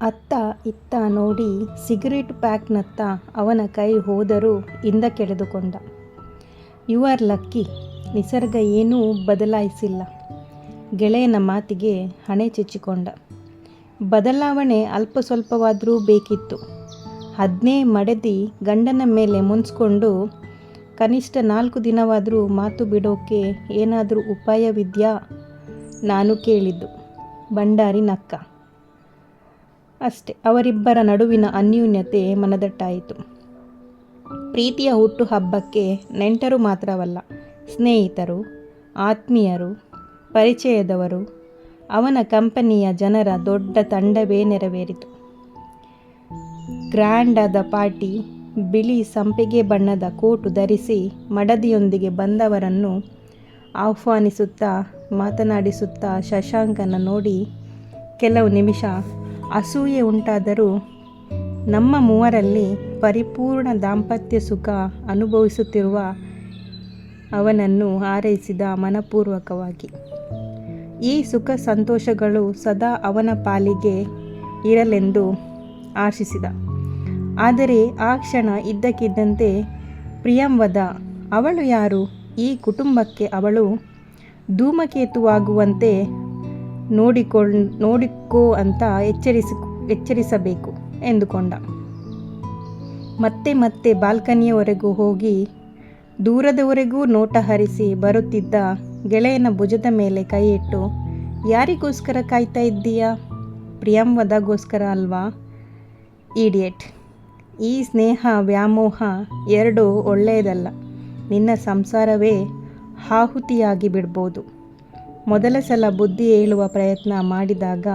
ಅತ್ತ ಇತ್ತ ನೋಡಿ ಸಿಗರೇಟ್ ಪ್ಯಾಕ್ನತ್ತ ಅವನ ಕೈ ಹೋದರೂ ಹಿಂದಕ್ಕೆಳೆದುಕೊಂಡ. You are lucky. ನಿಸರ್ಗ ಏನೂ ಬದಲಾಯಿಸಿಲ್ಲ. ಗೆಳೆಯನ ಮಾತಿಗೆ ಹಣೆ ಚಿಚ್ಚಿಕೊಂಡ ಬದಲಾವಣೆ ಅಲ್ಪ ಸ್ವಲ್ಪವಾದರೂ ಬೇಕಿತ್ತು. ಅದನ್ನೇ ಮಡದಿ ಗಂಡನ ಮೇಲೆ ಮುನ್ಸ್ಕೊಂಡು ಕನಿಷ್ಠ ನಾಲ್ಕು ದಿನವಾದರೂ ಮಾತು ಬಿಡೋಕೆ ಏನಾದರೂ ಉಪಾಯವಿದೆಯಾ ನಾನು ಕೇಳಿದ್ದು. ಭಂಡಾರಿ ನಕ್ಕ. ಅಷ್ಟೇ. ಅವರಿಬ್ಬರ ನಡುವಿನ ಅನ್ಯೋನ್ಯತೆ ಮನದಟ್ಟಾಯಿತು. ಪ್ರೀತಿಯ ಹುಟ್ಟು ಹಬ್ಬಕ್ಕೆ ನೆಂಟರು ಮಾತ್ರವಲ್ಲ, ಸ್ನೇಹಿತರು, ಆತ್ಮೀಯರು, ಪರಿಚಯದವರು, ಅವನ ಕಂಪನಿಯ ಜನರ ದೊಡ್ಡ ತಂಡವೇ ನೆರವೇರಿತು. ಗ್ರ್ಯಾಂಡ್ ಆದ ಪಾರ್ಟಿ. ಬಿಳಿ ಸಂಪಿಗೆ ಬಣ್ಣದ ಕೋಟು ಧರಿಸಿ ಮಡದಿಯೊಂದಿಗೆ ಬಂದವರನ್ನು ಆಹ್ವಾನಿಸುತ್ತಾ ಮಾತನಾಡಿಸುತ್ತಾ ಶಶಾಂಕನ ನೋಡಿ ಕೆಲವು ನಿಮಿಷ ಅಸೂಯೆ ಉಂಟಾದರೂ ನಮ್ಮ ಮೂವರಲ್ಲಿ ಪರಿಪೂರ್ಣ ದಾಂಪತ್ಯ ಸುಖ ಅನುಭವಿಸುತ್ತಿರುವ ಅವನನ್ನು ಹಾರೈಸಿದ ಮನಪೂರ್ವಕವಾಗಿ ಈ ಸುಖ ಸಂತೋಷಗಳು ಸದಾ ಅವನ ಪಾಲಿಗೆ ಇರಲೆಂದು ಆಶಿಸಿದ. ಆದರೆ ಆ ಕ್ಷಣ ಇದ್ದಕ್ಕಿದ್ದಂತೆ ಪ್ರಿಯಂವದ, ಅವಳು ಯಾರು? ಈ ಕುಟುಂಬಕ್ಕೆ ಅವಳು ಧೂಮಕೇತುವಾಗುವಂತೆ ನೋಡಿಕೋ ಅಂತ ಎಚ್ಚರಿಸಬೇಕು ಎಂದುಕೊಂಡ. ಮತ್ತೆ ಮತ್ತೆ ಬಾಲ್ಕನಿಯವರೆಗೂ ಹೋಗಿ ದೂರದವರೆಗೂ ನೋಟ ಹರಿಸಿ ಬರುತ್ತಿದ್ದ ಗೆಳೆಯನ ಭುಜದ ಮೇಲೆ ಕೈಯಿಟ್ಟು, ಯಾರಿಗೋಸ್ಕರ ಕಾಯ್ತಾ ಇದ್ದೀಯಾ? ಪ್ರಿಯಂವದಗೋಸ್ಕರ ಅಲ್ವಾ? ಈಡಿಯೇಟ್ ಈ ಸ್ನೇಹ, ವ್ಯಾಮೋಹ ಎರಡೂ ಒಳ್ಳೆಯದಲ್ಲ. ನಿನ್ನ ಸಂಸಾರವೇ ಆಹುತಿಯಾಗಿ ಬಿಡ್ಬೋದು. ಮೊದಲ ಸಲ ಬುದ್ಧಿ ಹೇಳುವ ಪ್ರಯತ್ನ ಮಾಡಿದಾಗ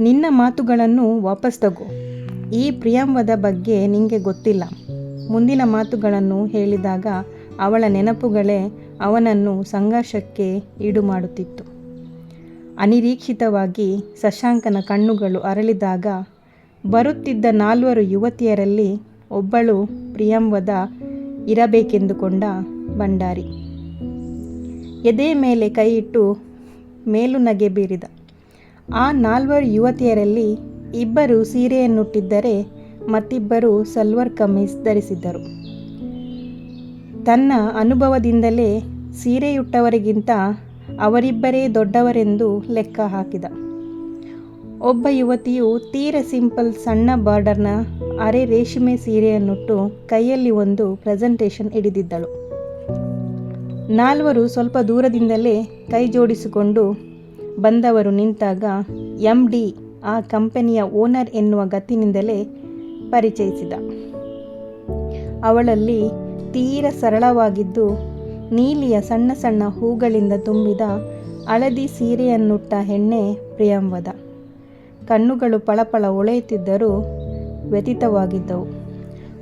ನಿನ್ನ ಮಾತುಗಳನ್ನು ವಾಪಸ್ ತಗೋ. ಈ ಪ್ರಿಯಂವದ ಬಗ್ಗೆ ನಿಮಗೆ ಗೊತ್ತಿಲ್ಲ. ಮುಂದಿನ ಮಾತುಗಳನ್ನು ಹೇಳಿದಾಗ ಅವಳ ನೆನಪುಗಳೇ ಅವನನ್ನು ಸಂಘರ್ಷಕ್ಕೆ ಈಡು ಮಾಡುತ್ತಿತ್ತು ಅನಿರೀಕ್ಷಿತವಾಗಿ ಶಶಾಂಕನ ಕಣ್ಣುಗಳು ಅರಳಿದಾಗ ಬರುತ್ತಿದ್ದ ನಾಲ್ವರು ಯುವತಿಯರಲ್ಲಿ ಒಬ್ಬಳು ಪ್ರಿಯಂವದ ಇರಬೇಕೆಂದುಕೊಂಡ ಭಂಡಾರಿ. ಎದೆಯ ಮೇಲೆ ಕೈಯಿಟ್ಟು ಮೇಲುನಗೆ ಬೀರಿದ. ಆ ನಾಲ್ವರು ಯುವತಿಯರಲ್ಲಿ ಇಬ್ಬರು ಸೀರೆಯನ್ನುಟ್ಟಿದ್ದರೆ ಮತ್ತಿಬ್ಬರು ಸಲ್ವಾರ್ ಕಮೀಸ್ ಧರಿಸಿದ್ದರು. ತನ್ನ ಅನುಭವದಿಂದಲೇ ಸೀರೆಯುಟ್ಟವರಿಗಿಂತ ಅವರಿಬ್ಬರೇ ದೊಡ್ಡವರೆಂದು ಲೆಕ್ಕ ಹಾಕಿದ. ಒಬ್ಬ ಯುವತಿಯು ತೀರ ಸಿಂಪಲ್ ಸಣ್ಣ ಬಾರ್ಡರ್ನ ಅರೆ ರೇಷ್ಮೆ ಸೀರೆಯನ್ನುಟ್ಟು ಕೈಯಲ್ಲಿ ಒಂದು ಪ್ರೆಸೆಂಟೇಷನ್ ಹಿಡಿದಿದ್ದಳು. ನಾಲ್ವರು ಸ್ವಲ್ಪ ದೂರದಿಂದಲೇ ಕೈ ಜೋಡಿಸಿಕೊಂಡು ಬಂದವರು ನಿಂತಾಗ ಎಂ. ಡಿ. ಆ ಕಂಪನಿಯ ಓನರ್ ಎನ್ನುವ ಗತಿನಿಂದಲೇ ಪರಿಚಯಿಸಿದ. ಅವಳಲ್ಲಿ ತೀರ ಸರಳವಾಗಿದ್ದು ನೀಲಿಯ ಸಣ್ಣ ಸಣ್ಣ ಹೂಗಳಿಂದ ತುಂಬಿದ ಹಳದಿ ಸೀರೆಯನ್ನುಟ್ಟ ಹೆಣ್ಣೆ ಪ್ರಿಯಂವದ. ಕಣ್ಣುಗಳು ಪಳಪಳ ಒಳೆಯುತ್ತಿದ್ದರೂ ವ್ಯತೀತವಾಗಿದ್ದವು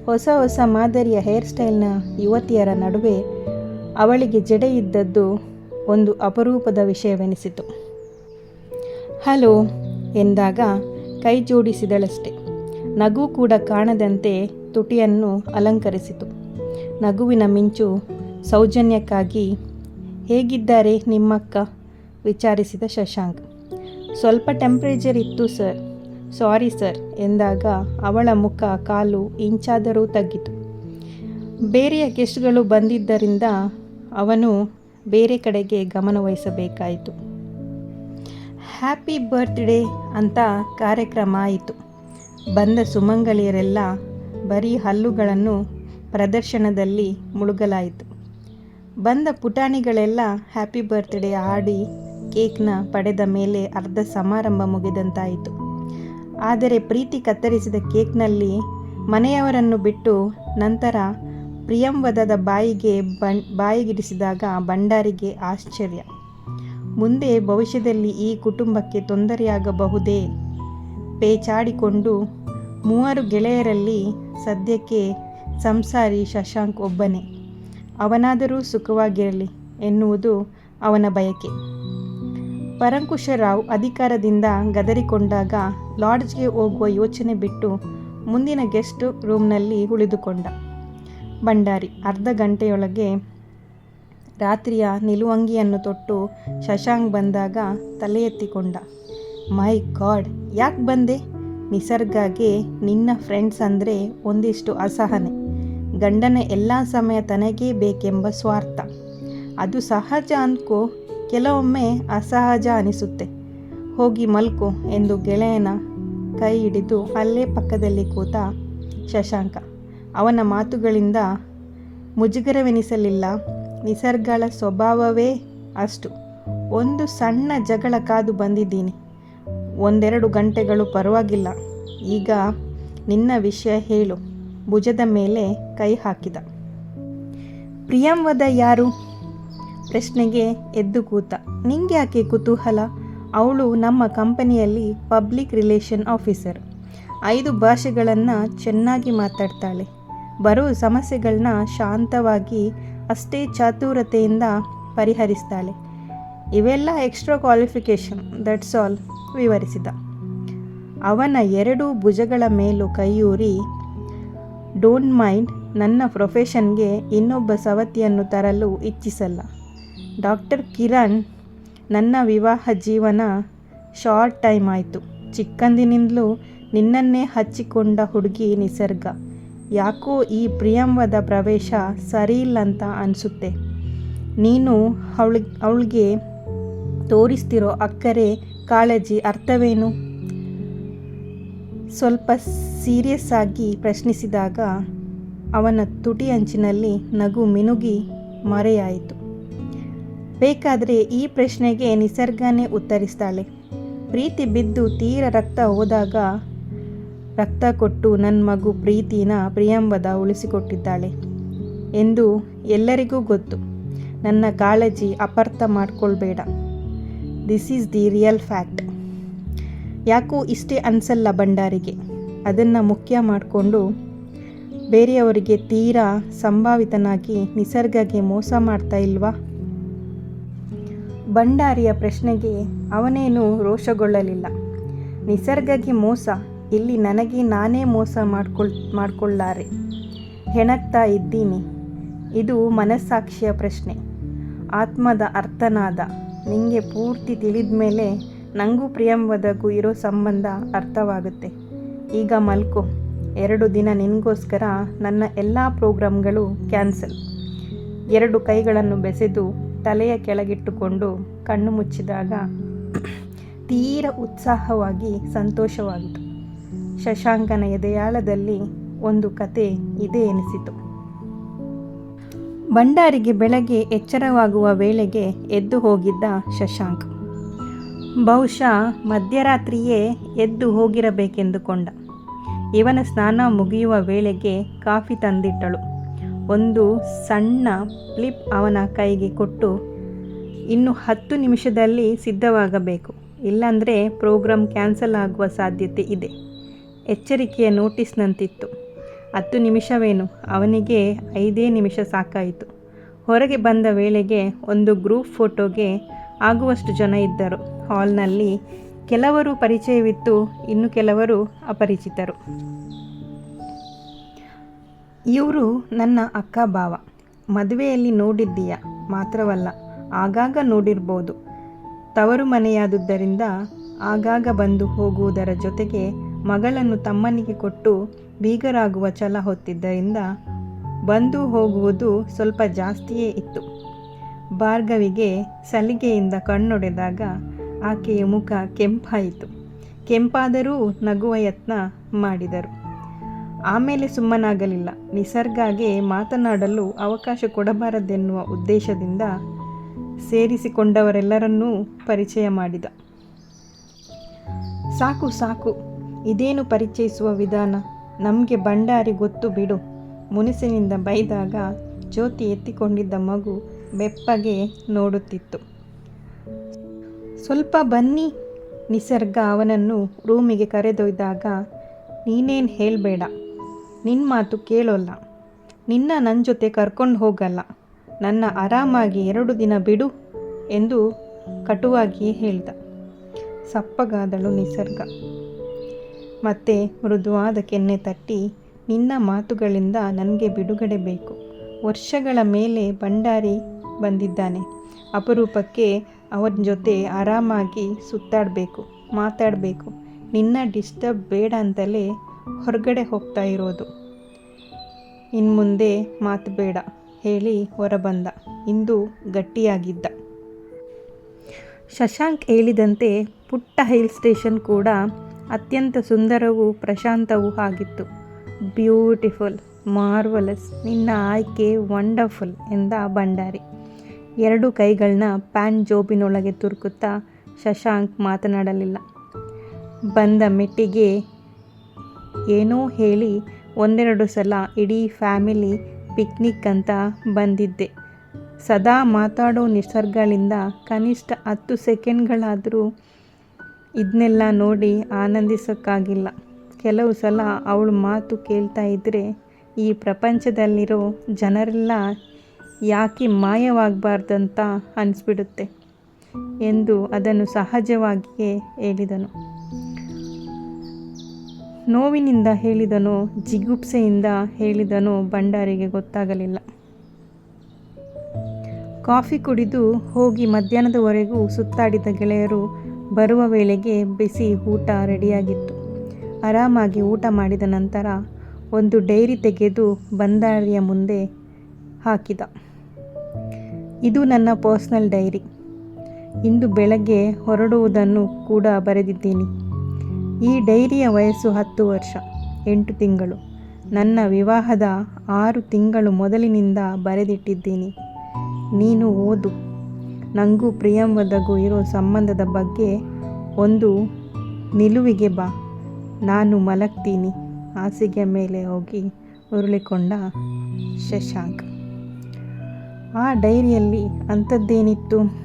ಹೊಸ ಹೊಸ ಮಾದರಿಯ ಹೇರ್ ಸ್ಟೈಲ್ನ ಯುವತಿಯರ ನಡುವೆ ಅವಳಿಗೆ ಜಡೆ ಇದ್ದದ್ದು ಒಂದು ಅಪರೂಪದ ವಿಷಯವೆನಿಸಿತು. ಹಲೋ, ಎಂದಾಗ ಕೈ ಜೋಡಿಸಿದಳಷ್ಟೆ ನಗು ಕೂಡ ಕಾಣದಂತೆ ತುಟಿಯನ್ನು ಅಲಂಕರಿಸಿತು. ನಗುವಿನ ಮಿಂಚು ಸೌಜನ್ಯಕ್ಕಾಗಿ, ಹೇಗಿದ್ದಾರೆ ನಿಮ್ಮಕ್ಕ? ವಿಚಾರಿಸಿದ ಶಶಾಂಕ್. ಸ್ವಲ್ಪ ಟೆಂಪ್ರೇಚರ್ ಇತ್ತು ಸರ್. ಸಾರಿ ಸರ್, ಎಂದಾಗ ಅವಳ ಮುಖ ಕಾಲು ಇಂಚಾದರೂ ತಗ್ಗಿತು. ಬೇರೆಯ ಗೆಸ್ಟ್ಗಳು ಬಂದಿದ್ದರಿಂದ ಅವನು ಬೇರೆ ಕಡೆಗೆ ಗಮನವಹಿಸಬೇಕಾಯಿತು. ಹ್ಯಾಪಿ ಬರ್ತ್ಡೇ ಅಂತ ಕಾರ್ಯಕ್ರಮ ಆಯಿತು. ಬಂದ ಸುಮಂಗಲಿಯರೆಲ್ಲ ಬರೀ ಹಲ್ಲುಗಳನ್ನು ಪ್ರದರ್ಶನದಲ್ಲಿ ಮುಳುಗಲಾಯಿತು. ಬಂದ ಪುಟಾಣಿಗಳೆಲ್ಲ ಹ್ಯಾಪಿ ಬರ್ತ್ಡೇ ಆಡಿ ಕೇಕ್ನ ಪಡೆದ ಮೇಲೆ ಅರ್ಧ ಸಮಾರಂಭ ಮುಗಿದಂತಾಯಿತು. ಆದರೆ ಪ್ರೀತಿ ಕತ್ತರಿಸಿದ ಕೇಕ್ನಲ್ಲಿ ಮನೆಯವರನ್ನು ಬಿಟ್ಟು ನಂತರ ಪ್ರಿಯಂವದದ ಬಾಯಿಗಿಡಿಸಿದಾಗ ಭಂಡಾರಿಗೆ ಆಶ್ಚರ್ಯ. ಮುಂದೆ ಭವಿಷ್ಯದಲ್ಲಿ ಈ ಕುಟುಂಬಕ್ಕೆ ತೊಂದರೆಯಾಗಬಹುದೇ ಪೇಚಾಡಿಕೊಂಡು ಮೂವರು ಗೆಳೆಯರಲ್ಲಿ ಸದ್ಯಕ್ಕೆ ಸಂಸಾರಿ ಶಶಾಂಕ್ ಒಬ್ಬನೇ. ಅವನಾದರೂ ಸುಖವಾಗಿರಲಿ ಎನ್ನುವುದು ಅವನ ಬಯಕೆ. ಪರಂಕುಶರಾವ್ ಅಧಿಕಾರದಿಂದ ಗದರಿಕೊಂಡಾಗ ಲಾಡ್ಜ್ಗೆ ಹೋಗುವ ಯೋಚನೆ ಬಿಟ್ಟು ಮುಂದಿನ ಗೆಸ್ಟ್ ರೂಮ್ನಲ್ಲಿ ಉಳಿದುಕೊಂಡ ಭಂಡಾರಿ. ಅರ್ಧ ಗಂಟೆಯೊಳಗೆ ರಾತ್ರಿಯ ನಿಲುವಂಗಿಯನ್ನು ತೊಟ್ಟು ಶಶಾಂಕ್ ಬಂದಾಗ ತಲೆ ಎತ್ತಿಕೊಂಡ. ಮೈ ಗಾಡ್, ಯಾಕೆ ಬಂದೆ? ನಿಸರ್ಗಗೆ ನಿನ್ನ ಫ್ರೆಂಡ್ಸ್ ಅಂದರೆ ಒಂದಿಷ್ಟು ಅಸಹನೆ. ಗಂಡನ ಎಲ್ಲ ಸಮಯ ತನಗೇ ಬೇಕೆಂಬ ಸ್ವಾರ್ಥ. ಅದು ಸಹಜ ಅನ್ಕೋ, ಕೆಲವೊಮ್ಮೆ ಅಸಹಜ ಅನಿಸುತ್ತೆ. ಹೋಗಿ ಮಲ್ಕೋ ಎಂದು ಗೆಳೆಯನ ಕೈ ಹಿಡಿದು ಅಲ್ಲೇ ಪಕ್ಕದಲ್ಲಿ ಕೂತ ಶಶಾಂಕ. ಅವನ ಮಾತುಗಳಿಂದ ಮುಜುಗರವೆನಿಸಲಿಲ್ಲ. ನಿಸರ್ಗಳ ಸ್ವಭಾವವೇ ಅಷ್ಟು. ಒಂದು ಸಣ್ಣ ಜಗಳ ಕಾದು ಬಂದಿದ್ದೀನಿ. ಒಂದೆರಡು ಗಂಟೆಗಳು ಪರವಾಗಿಲ್ಲ. ಈಗ ನಿನ್ನ ವಿಷಯ ಹೇಳು. ಭುಜದ ಮೇಲೆ ಕೈ ಹಾಕಿದ. ಪ್ರಿಯಂವದ ಯಾರು? ಪ್ರಶ್ನೆಗೆ ಎದ್ದು ಕೂತ. ನಿಂಗೆ ಯಾಕೆ ಕುತೂಹಲ? ಅವಳು ನಮ್ಮ ಕಂಪನಿಯಲ್ಲಿ ಪಬ್ಲಿಕ್ ರಿಲೇಷನ್ ಆಫೀಸರ್. ಐದು ಭಾಷೆಗಳನ್ನು ಚೆನ್ನಾಗಿ ಮಾತಾಡ್ತಾಳೆ. ಬರೋ ಸಮಸ್ಯೆಗಳನ್ನ ಶಾಂತವಾಗಿ ಅಷ್ಟೇ ಚಾತುರತೆಯಿಂದ ಪರಿಹರಿಸ್ತಾಳೆ. ಇವೆಲ್ಲ ಎಕ್ಸ್ಟ್ರಾ ಕ್ವಾಲಿಫಿಕೇಷನ್ ದಟ್ಸ್ ಆಲ್ ವಿವರಿಸಿದ. ಅವನ ಎರಡು ಭುಜಗಳ ಮೇಲೂ ಕೈಯೂರಿ ಡೋಂಟ್ ಮೈಂಡ್ ನನ್ನ ಪ್ರೊಫೆಷನ್ಗೆ ಇನ್ನೊಬ್ಬ ಸವತಿಯನ್ನು ತರಲು ಇಚ್ಛಿಸಲ್ಲ. ಡಾಕ್ಟರ್ ಕಿರಣ್, ನನ್ನ ವಿವಾಹ ಜೀವನ ಶಾರ್ಟ್ ಟೈಮ್ ಆಯಿತು. ಚಿಕ್ಕಂದಿನಿಂದಲೂ ನಿನ್ನನ್ನೇ ಹಚ್ಚಿಕೊಂಡ ಹುಡುಗಿ ನಿಸರ್ಗ. ಯಾಕೋ ಈ ಪ್ರಿಯಂವದ ಪ್ರವೇಶ ಸರಿಯಿಲ್ಲಂತ ಅನಿಸುತ್ತೆ. ನೀನು ಅವಳಿಗೆ ಅವಳಿಗೆ ತೋರಿಸ್ತಿರೋ ಅಕ್ಕರೆ ಕಾಳಜಿ ಅರ್ಥವೇನು? ಸ್ವಲ್ಪ ಸೀರಿಯಸ್ ಆಗಿ ಪ್ರಶ್ನಿಸಿದಾಗ ಅವನ ತುಟಿ ಅಂಚಿನಲ್ಲಿ ನಗು ಮಿನುಗಿ ಮರೆಯಾಯಿತು. ಬೇಕಾದರೆ ಈ ಪ್ರಶ್ನೆಗೆ ನಿಸರ್ಗನೇ ಉತ್ತರಿಸ್ತಾಳೆ. ಪ್ರೀತಿ ಬಿದ್ದು ತೀರ ರಕ್ತ ಹೋದಾಗ ರಕ್ತ ಕೊಟ್ಟು ನನ್ನ ಮಗು ಪ್ರೀತಿನ ಪ್ರಿಯಂಬದ ಉಳಿಸಿಕೊಟ್ಟಿದ್ದಾಳೆ ಎಂದು ಎಲ್ಲರಿಗೂ ಗೊತ್ತು. ನನ್ನ ಕಾಳಜಿ ಅಪರ್ಥ ಮಾಡ್ಕೊಳ್ಬೇಡ. This is the real fact ಯಾಕೋ ಇಷ್ಟೇ ಅನಿಸಲ್ಲ ಭಂಡಾರಿಗೆ. ಅದನ್ನು ಮುಖ್ಯ ಮಾಡಿಕೊಂಡು ಬೇರೆಯವರಿಗೆ ತೀರಾ ಸಂಭಾವಿತನಾಗಿ ನಿಸರ್ಗಗೆ ಮೋಸ ಮಾಡ್ತಾ ಇಲ್ವಾ? ಭಂಡಾರಿಯ ಪ್ರಶ್ನೆಗೆ ಅವನೇನು ರೋಷಗೊಳ್ಳಲಿಲ್ಲ. ನಿಸರ್ಗಗೆ ಮೋಸ ಇಲ್ಲಿ ನನಗೆ ನಾನೇ ಮೋಸ ಮಾಡ್ಕೊಳ್ ಮಾಡ್ಕೊಳ್ಳಾರೆ ಹೆಣಗ್ತಾ ಇದ್ದೀನಿ. ಇದು ಮನಸ್ಸಾಕ್ಷಿಯ ಪ್ರಶ್ನೆ. ಆತ್ಮದ ಅರ್ಥನಾದ. ನಿಮಗೆ ಪೂರ್ತಿ ತಿಳಿದ ಮೇಲೆ ನನಗೂ ಪ್ರಿಯಂವದಗೂ ಇರೋ ಸಂಬಂಧ ಅರ್ಥವಾಗುತ್ತೆ. ಈಗ ಮಲ್ಕೋ. ಎರಡು ದಿನ ನಿನಗೋಸ್ಕರ ನನ್ನ ಎಲ್ಲ ಪ್ರೋಗ್ರಾಮ್ಗಳು ಕ್ಯಾನ್ಸಲ್. ಎರಡು ಕೈಗಳನ್ನು ಬೆಸೆದು ತಲೆಯ ಕೆಳಗಿಟ್ಟುಕೊಂಡು ಕಣ್ಣು ಮುಚ್ಚಿದಾಗ ತೀರ ಉತ್ಸಾಹವಾಗಿ ಸಂತೋಷವಾಯಿತು ಶಶಾಂಕನ ಎದೆಯಾಳದಲ್ಲಿ ಒಂದು ಕತೆ ಇದೆ ಎನಿಸಿತು. ಭಂಡಾರಿಗೆ ಬೆಳಗ್ಗೆ ಎಚ್ಚರವಾಗುವ ವೇಳೆಗೆ ಎದ್ದು ಹೋಗಿದ್ದ ಶಶಾಂಕ್. ಬಹುಶಃ ಮಧ್ಯರಾತ್ರಿಯೇ ಎದ್ದು ಹೋಗಿರಬೇಕೆಂದುಕೊಂಡ. ಇವನ ಸ್ನಾನ ಮುಗಿಯುವ ವೇಳೆಗೆ ಕಾಫಿ ತಂದಿಟ್ಟಳು. ಒಂದು ಸಣ್ಣ ಫ್ಲಿಪ್ ಅವನ ಕೈಗೆ ಕೊಟ್ಟು, ಇನ್ನು ಹತ್ತು ನಿಮಿಷದಲ್ಲಿ ಸಿದ್ಧವಾಗಬೇಕು. ಇಲ್ಲಾಂದರೆ ಪ್ರೋಗ್ರಾಮ್ ಕ್ಯಾನ್ಸಲ್ ಆಗುವ ಸಾಧ್ಯತೆ ಇದೆ. ಎಚ್ಚರಿಕೆಯ ನೋಟಿಸ್ನಂತಿತ್ತು. ಹತ್ತು ನಿಮಿಷವೇನು? ಅವನಿಗೆ ಐದೇ ನಿಮಿಷ ಸಾಕಾಯಿತು. ಹೊರಗೆ ಬಂದ ವೇಳೆಗೆ ಒಂದು ಗ್ರೂಪ್ ಫೋಟೋಗೆ ಆಗುವಷ್ಟು ಜನ ಇದ್ದರು. ಹಾಲ್ನಲ್ಲಿ ಕೆಲವರು ಪರಿಚಯವಿತ್ತು, ಇನ್ನು ಕೆಲವರು ಅಪರಿಚಿತರು. ಇವರು ನನ್ನ ಅಕ್ಕ ಭಾವ. ಮದುವೆಯಲ್ಲಿ ನೋಡಿದ್ದೀಯ? ಮಾತ್ರವಲ್ಲ, ಆಗಾಗ ನೋಡಿರ್ಬೋದು. ತವರು ಮನೆಯಾದುದರಿಂದ ಆಗಾಗ ಬಂದು ಹೋಗುವುದರ ಜೊತೆಗೆ ಮಗಳನ್ನು ತಮ್ಮನಿಗೆ ಕೊಟ್ಟು ಬೀಗರಾಗುವ ಛಲ ಹೊತ್ತಿದ್ದರಿಂದ ಬಂದು ಹೋಗುವುದು ಸ್ವಲ್ಪ ಜಾಸ್ತಿಯೇ ಇತ್ತು. ಭಾರ್ಗವಿಗೆ ಸಲಿಗೆಯಿಂದ ಕಣ್ಣೊಡೆದಾಗ ಆಕೆಯ ಮುಖ ಕೆಂಪಾಯಿತು. ಕೆಂಪಾದರೂ ನಗುವ ಯತ್ನ ಮಾಡಿದರು. ಆಮೇಲೆ ಸುಮ್ಮನಾಗಲಿಲ್ಲ. ನಿಸರ್ಗಾಗೆ ಮಾತನಾಡಲು ಅವಕಾಶ ಕೊಡಬಾರದೆನ್ನುವ ಉದ್ದೇಶದಿಂದ ಸೇರಿಸಿಕೊಂಡವರೆಲ್ಲರನ್ನೂ ಪರಿಚಯ ಮಾಡಿದ. ಸಾಕು ಸಾಕು ಇದೇನು ಪರಿಚಯಿಸುವ ವಿಧಾನ? ನಮಗೆ ಭಂಡಾರಿ ಗೊತ್ತು ಬಿಡು. ಮುನಿಸಿನಿಂದ ಬೈದಾಗ ಜ್ಯೋತಿ ಎತ್ತಿಕೊಂಡಿದ್ದ ಮಗು ಬೆಪ್ಪಗೆ ನೋಡುತ್ತಿತ್ತು. ಸ್ವಲ್ಪ ಬನ್ನಿ. ನಿಸರ್ಗ ಅವನನ್ನು ರೂಮಿಗೆ ಕರೆದೊಯ್ದಾಗ ನೀನೇನು ಹೇಳಬೇಡ. ನಿನ್ನ ಮಾತು ಕೇಳೋಲ್ಲ. ನಿನ್ನ ನನ್ನ ಜೊತೆ ಕರ್ಕೊಂಡು ಹೋಗಲ್ಲ. ನನ್ನ ಆರಾಮಾಗಿ ಎರಡು ದಿನ ಬಿಡು ಎಂದು ಕಟುವಾಗಿ ಹೇಳ್ದ. ಸಪ್ಪಗಾದಳು ನಿಸರ್ಗ. ಮತ್ತೆ ಮೃದುವಾದ ಕೆನ್ನೆ ತಟ್ಟಿ ನಿನ್ನ ಮಾತುಗಳಿಂದ ನನಗೆ ಬಿಡುಗಡೆ ಬೇಕು. ವರ್ಷಗಳ ಮೇಲೆ ಭಂಡಾರಿ ಬಂದಿದ್ದಾನೆ. ಅಪರೂಪಕ್ಕೆ ಅವನ ಜೊತೆ ಆರಾಮಾಗಿ ಸುತ್ತಾಡಬೇಕು, ಮಾತಾಡಬೇಕು. ನಿನ್ನ ಡಿಸ್ಟರ್ಬ್ ಬೇಡ ಅಂತಲೇ ಹೊರಗಡೆ ಹೋಗ್ತಾ ಇರೋದು. ಇನ್ನು ಮುಂದೆ ಮಾತು ಬೇಡ ಹೇಳಿ ಹೊರಬಂದ. ಇಂದು ಗಟ್ಟಿಯಾಗಿದ್ದ. ಶಶಾಂಕ್ ಹೇಳಿದಂತೆ ಪುಟ್ಟ ಹಿಲ್ ಸ್ಟೇಷನ್ ಕೂಡ ಅತ್ಯಂತ ಸುಂದರವೂ ಪ್ರಶಾಂತವೂ ಆಗಿತ್ತು. ಬ್ಯೂಟಿಫುಲ್, ಮಾರ್ವಲಸ್, ನಿನ್ನ ಆಯ್ಕೆ ವಂಡರ್ಫುಲ್ ಎಂದ ಭಂಡಾರಿ. ಎರಡು ಕೈಗಳನ್ನ ಪ್ಯಾನ್ ಜೋಬಿನೊಳಗೆ ತುರುಕುತ್ತಾ ಶಶಾಂಕ್ ಮಾತನಾಡಲಿಲ್ಲ. ಬಂದ ಮೆಟ್ಟಿಗೆ ಏನೋ ಹೇಳಿ ಒಂದೆರಡು ಸಲ ಇಡೀ ಫ್ಯಾಮಿಲಿ ಪಿಕ್ನಿಕ್ ಅಂತ ಬಂದಿದ್ದೆ. ಸದಾ ಮಾತಾಡೋ ನಿಸರ್ಗಗಳಿಂದ ಕನಿಷ್ಠ ಹತ್ತು ಸೆಕೆಂಡ್ಗಳಾದರೂ ಇದನ್ನೆಲ್ಲ ನೋಡಿ ಆನಂದಿಸೋಕ್ಕಾಗಿಲ್ಲ. ಕೆಲವು ಸಲ ಅವಳ ಮಾತು ಕೇಳ್ತಾ ಇದ್ದರೆ ಈ ಪ್ರಪಂಚದಲ್ಲಿರೋ ಜನರೆಲ್ಲ ಯಾಕೆ ಮಾಯವಾಗಬಾರ್ದಂತ ಅನಿಸ್ಬಿಡುತ್ತೆ ಎಂದು ಅದನ್ನು ಸಹಜವಾಗಿಯೇ ಹೇಳಿದನು. ನೋವಿನಿಂದ ಹೇಳಿದನೋ ಜಿಗುಪ್ಸೆಯಿಂದ ಹೇಳಿದನೋ ಭಂಡಾರಿಗೆ ಗೊತ್ತಾಗಲಿಲ್ಲ. ಕಾಫಿ ಕುಡಿದು ಹೋಗಿ ಮಧ್ಯಾಹ್ನದವರೆಗೂ ಸುತ್ತಾಡಿದ ಗೆಳೆಯರು ಬರುವ ವೇಳೆಗೆ ಬಿಸಿ ಊಟ ರೆಡಿಯಾಗಿತ್ತು. ಆರಾಮಾಗಿ ಊಟ ಮಾಡಿದ ನಂತರ ಒಂದು ಡೈರಿ ತೆಗೆದು ಬಂದಾರಿಯ ಮುಂದೆ ಹಾಕಿದ. ಇದು ನನ್ನ ಪರ್ಸ್ನಲ್ ಡೈರಿ. ಇಂದು ಬೆಳಗ್ಗೆ ಹೊರಡುವುದನ್ನು ಕೂಡ ಬರೆದಿದ್ದೀನಿ. ಈ ಡೈರಿಯ ವಯಸ್ಸು ಹತ್ತು ವರ್ಷ, ಎಂಟು ತಿಂಗಳು. ನನ್ನ ವಿವಾಹದ ಆರು ತಿಂಗಳು ಮೊದಲಿನಿಂದ ಬರೆದಿಟ್ಟಿದ್ದೀನಿ. ನೀನು ಓದು. ನನಗೂ ಪ್ರಿಯಂವದಗೂ ಇರೋ ಸಂಬಂಧದ ಬಗ್ಗೆ ಒಂದು ನಿಲುವಿಗೆ ಬಾ. ನಾನು ಮಲಗ್ತೀನಿ. ಹಾಸಿಗೆ ಮೇಲೆ ಹೋಗಿ ಉರುಳಿಕೊಂಡ ಶಶಾಂಕ್. ಆ ಡೈರಿಯಲ್ಲಿ ಅಂಥದ್ದೇನಿತ್ತು?